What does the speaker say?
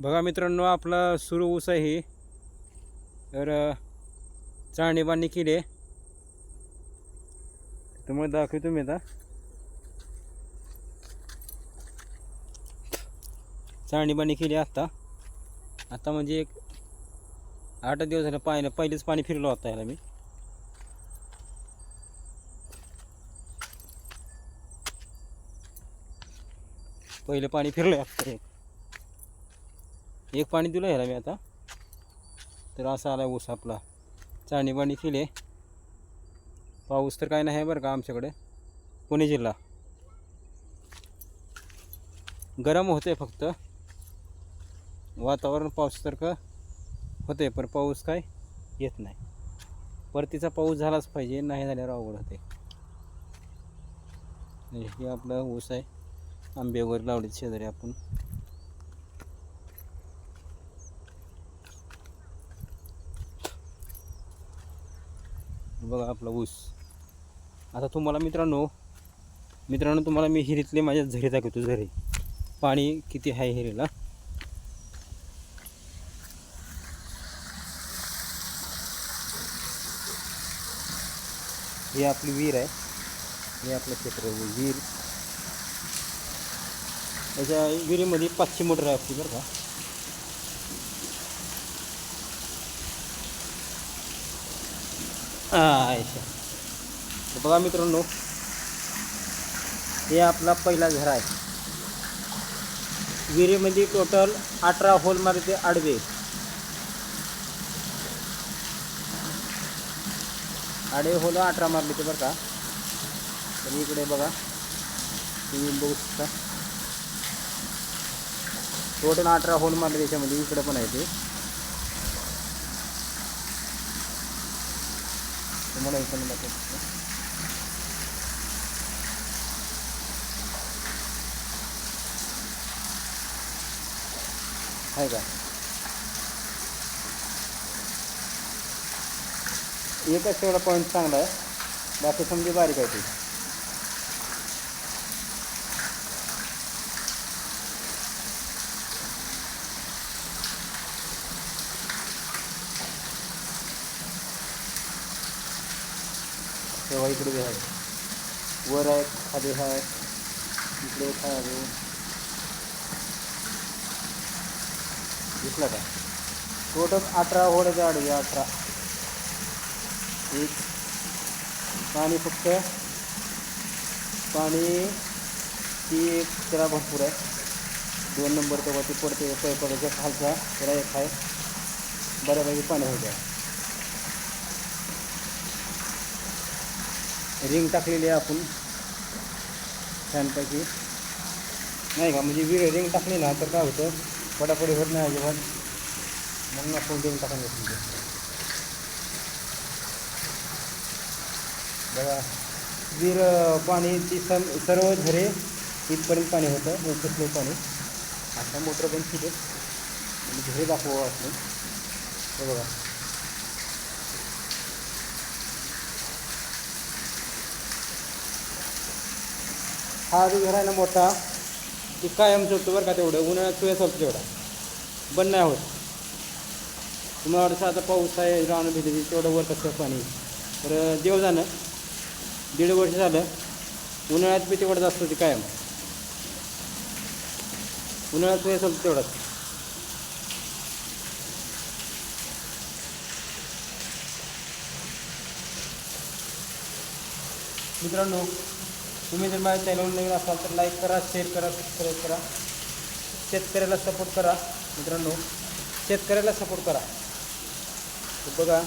बघा मित्रांनो आपला सुरू ऊस आहे तर अ, चाळणी बांधणी केली आहे. तुम्हाला दाखवतो मी आता. चाळणी बांधणी केली आत्ता आत्ता आता म्हणजे एक आठ दिवस झालं पाहिलं पहिलेच पाणी फिरलो होता याला मी. पहिलं पाणी फिरलं आत्ता एक एक पाणी दिलं ह्याला मी आता. तर असा आला ऊस आपला. चाणीपाणी बाणी केली पाऊस तर काय नाही आहे बरं का आमच्याकडे. पुणे जिल्हा. गरम होते फक्त. वातावरण पावसासारखं होते पण पाऊस काय येत नाही. परतीचा पाऊस झालाच पाहिजे नाही झाल्यावर अवघड होते हे आपलं ऊस आहे. आंबे वगैरे लावले शेजारी आपण. बघा आपला ऊस. आता तुम्हाला मित्रांनो मित्रांनो तुम्हाला मी हिरीतले माझ्या झरे दाखवतो झरे. पाणी किती आहे हिरीला? ही आपली विहीर आहे. हे आपलं क्षेत्र विहीर. त्याच्या विहिरीमध्ये पाचशे मोटर आहे आपली बरं का. हां बघा मित्रांनो हे आपला पहिला घर आहे. विहिरीमध्ये टोटल अठरा होल मारते आडवे. आडवे होल अठरा मारले ते बरं का. तर इकडे बघा तुम्ही बघू शकता. टोटल अठरा होल मारले त्याच्यामध्ये इकडे पण आहे ते. तुम्हाला इकडे दाखवतो आहे का एकच तेवढा पॉईंट चांगला आहे बाकी समजी बारीक आहे ती तेव्हा इकडे बी आहे वर आहे खाली आहे इकडे एक आहे अजून. दिसला का? टोटल अठरा होड्याच्या आडवी अठरा. एक. पाणी फक्त. पाणी ती एक त्याला भरपूर आहे. दोन नंबर तेव्हा ती पडते स्वयंपाकाच्या खालचा त्याला एक आहे. बऱ्यापैकी पाणी होतं. रिंग टाकलेली आहे आपण. छानपैकी. नाही का म्हणजे विर रिंग टाकली ना तर काय होतं पडापडी होत नाही अजिबात. म्हणून आपण रिंग टाकून घेतली. बघा विहीर पाणी ती सम सर्व झरे इथपर्यंत पाणी होतं मोठं पाणी. आता मोटर पण तिथे आणि झरे दाखवा आपण हे बघा. हा जो घर आहे ना मोठा ती कायम चालतो बरं का तेवढं. उन्हाळ्यात सुया चालतो तेवढा. बंद नाही होत. तुम्हाला वाटतं आता पाऊस आहे रान भिजली तेवढं वर कसं पाणी? तर देव जाणं. दीड वर्ष झालं. उन्हाळ्यात बी तेवढंच असतं ते कायम. उन्हाळ्यात सुया चालतो तेवढाच. मित्रांनो तुम्ही जर माझ्या चॅनल नवीन असाल तर लाईक करा शेअर करा सबस्क्राईब करा. शेतकऱ्याला सपोर्ट करा मित्रांनो. शेतकऱ्याला सपोर्ट करा. बघा